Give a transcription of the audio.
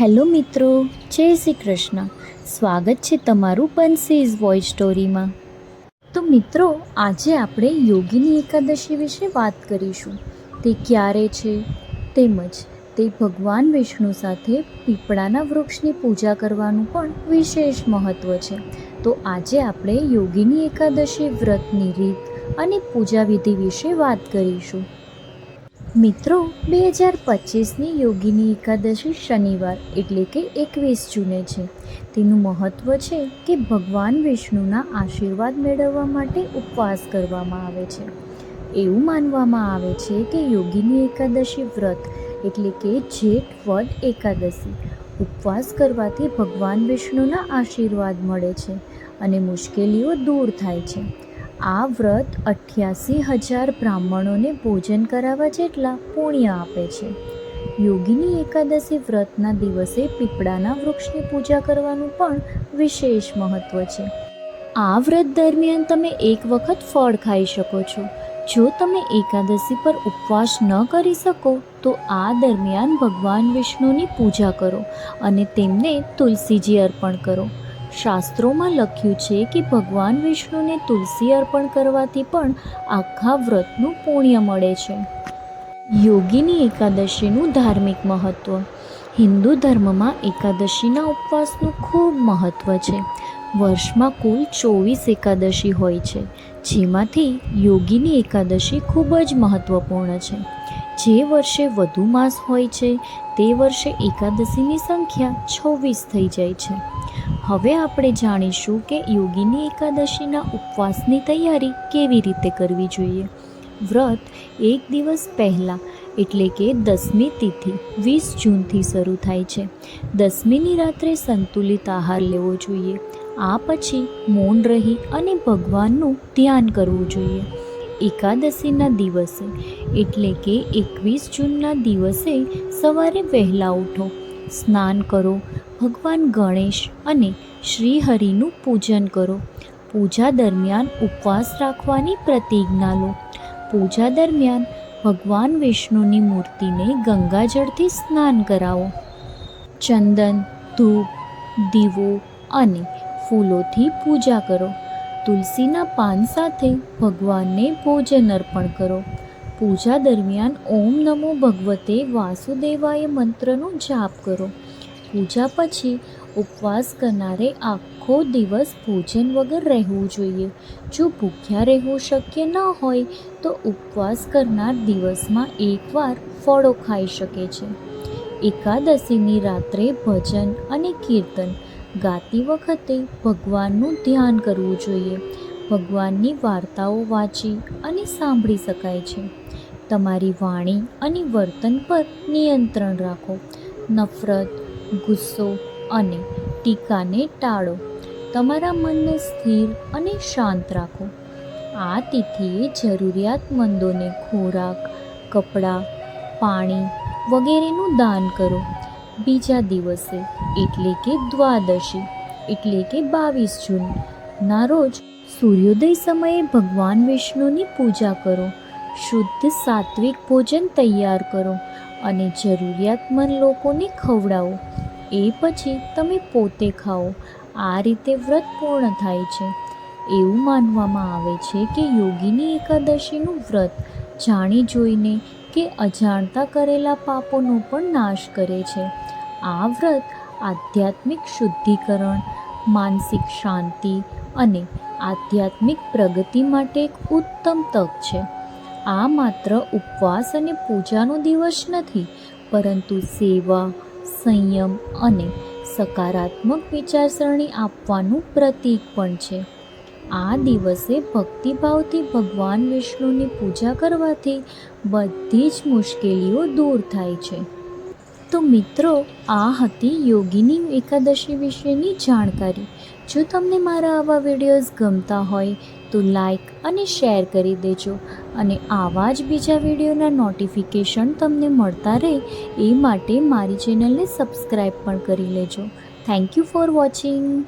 Hello મિત્રો, જય શ્રી કૃષ્ણ. સ્વાગત છે તમારું બંસીઝ વોઇસ સ્ટોરીમાં. તો મિત્રો, આજે આપણે યોગીની એકાદશી વિશે વાત કરીશું. તે ક્યારે છે? તેમજ તે ભગવાન વિષ્ણુ સાથે પીપળાના વૃક્ષની પૂજા કરવાનું પણ વિશેષ મહત્ત્વ છે. તો આજે આપણે યોગીની એકાદશી વ્રતની રીત અને પૂજા વિધિ વિશે વાત કરીશું. મિત્રો, બે હજાર પચીસની યોગીની એકાદશી શનિવાર એટલે કે એકવીસ જૂને છે. તેનું મહત્ત્વ છે કે ભગવાન વિષ્ણુના આશીર્વાદ મેળવવા માટે ઉપવાસ કરવામાં આવે છે. એવું માનવામાં આવે છે કે યોગીની એકાદશી વ્રત એટલે કે જેઠ વદ એકાદશી ઉપવાસ કરવાથી ભગવાન વિષ્ણુના આશીર્વાદ મળે છે અને મુશ્કેલીઓ દૂર થાય છે. આ વ્રત અઠ્યાસી હજાર બ્રાહ્મણોને ભોજન કરાવવા જેટલા પુણ્ય આપે છે. યોગીની એકાદશી વ્રતના દિવસે પીપળાના વૃક્ષની પૂજા કરવાનું પણ વિશેષ મહત્ત્વ છે. આ વ્રત દરમિયાન તમે એક વખત ફળ ખાઈ શકો છો. જો તમે એકાદશી પર ઉપવાસ ન કરી શકો, તો આ દરમિયાન ભગવાન વિષ્ણુની પૂજા કરો અને તેમને તુલસીજી અર્પણ કરો. શાસ્ત્રોમાં લખ્યું છે કે ભગવાન વિષ્ણુને તુલસી અર્પણ કરવાથી પણ આખા વ્રતનું પુણ્ય મળે છે. યોગીની એકાદશીનું ધાર્મિક મહત્ત્વ હિન્દુ ધર્મમાં એકાદશીના ઉપવાસનું ખૂબ મહત્ત્વ છે. વર્ષમાં કુલ ચોવીસ એકાદશી હોય છે, જેમાંથી યોગીની એકાદશી ખૂબ જ મહત્ત્વપૂર્ણ છે. જે વર્ષે વધુ માસ હોય છે, તે વર્ષે એકાદશીની સંખ્યા છવ્વીસ થઈ જાય છે. હવે આપણે જાણીશું કે યોગીની એકાદશીના ઉપવાસની તૈયારી કેવી રીતે કરવી જોઈએ. વ્રત એક દિવસ પહેલાં, એટલે કે દસમી તિથિ, વીસ જૂનથી શરૂ થાય છે. દસમીની રાત્રે સંતુલિત આહાર લેવો જોઈએ. આ પછી મૌન રહી અને ભગવાનનું ધ્યાન કરવું જોઈએ. એકાદશીના દિવસે, એટલે કે એકવીસ જૂનના દિવસે સવારે વહેલા ઉઠો, સ્નાન કરો, ભગવાન ગણેશ અને શ્રીહરિનું પૂજન કરો. પૂજા દરમિયાન ઉપવાસ રાખવાની પ્રતિજ્ઞા લો. પૂજા દરમિયાન ભગવાન વિષ્ણુની મૂર્તિને ગંગાજળથી સ્નાન કરાવો. ચંદન, ધૂપ, દીવો અને ફૂલોથી પૂજા કરો. તુલસીના પાન સાથે ભગવાનને ભોજન અર્પણ કરો. પૂજા દરમિયાન ઓમ નમો ભગવતે વાસુદેવાય મંત્રનો જાપ કરો. પૂજા પછી ઉપવાસ કરનારે આખો દિવસ ભોજન વગર રહેવું જોઈએ. જો ભૂખ્યા રહેવું શક્ય ન હોય, તો ઉપવાસ કરનાર દિવસમાં એકવાર ફળો ખાઈ શકે છે. એકાદશીની રાત્રે ભજન અને કીર્તન ગાતી વખતે ભગવાનનું ધ્યાન કરવું જોઈએ. ભગવાનની વાર્તાઓ વાંચી અને સાંભળી શકાય છે. તમારી વાણી અને વર્તન પર નિયંત્રણ રાખો. નફરત, ગુસ્સો અને ટીકાને ટાળો. તમારા મનને સ્થિર અને શાંત રાખો. આ તિથિએ જરૂરિયાતમંદોને ખોરાક, કપડાં, પાણી વગેરેનું દાન કરો. બીજા દિવસે, એટલે કે દ્વાદશી, એટલે કે બાવીસ જૂનના રોજ સૂર્યોદય સમયે ભગવાન વિષ્ણુની પૂજા કરો, શુદ્ધ સાત્વિક ભોજન તૈયાર કરો અને જરૂરિયાતમંદ લોકોને ખવડાવો. એ પછી તમે પોતે ખાઓ. આ રીતે વ્રત પૂર્ણ થાય છે. એવું માનવામાં આવે છે કે યોગીની એકાદશીનું વ્રત જાણી જોઈને કે અજાણતા કરેલા પાપોનો પણ નાશ કરે છે. આ વ્રત આધ્યાત્મિક શુદ્ધિકરણ, માનસિક શાંતિ અને આધ્યાત્મિક પ્રગતિ માટે એક ઉત્તમ તક છે. આ માત્ર ઉપવાસ અને પૂજાનો દિવસ નથી, પરંતુ સેવા, સંયમ અને સકારાત્મક વિચારસરણી આપવાનું પ્રતીક પણ છે. આ દિવસે ભક્તિભાવથી ભગવાન વિષ્ણુની પૂજા કરવાથી બધી જ મુશ્કેલીઓ દૂર થાય છે. તો મિત્રો, આ હતી યોગીની એકાદશી વિશેની જાણકારી. જો તમને મારા આવા વિડીયોઝ ગમતા હોય, તો લાઈક અને શેર કરી દેજો. અને આવા જ બીજા વિડીયોના નોટિફિકેશન તમને મળતા રહે, એ માટે મારી ચેનલને સબસ્ક્રાઈબ પણ કરી લેજો. Thank you for watching.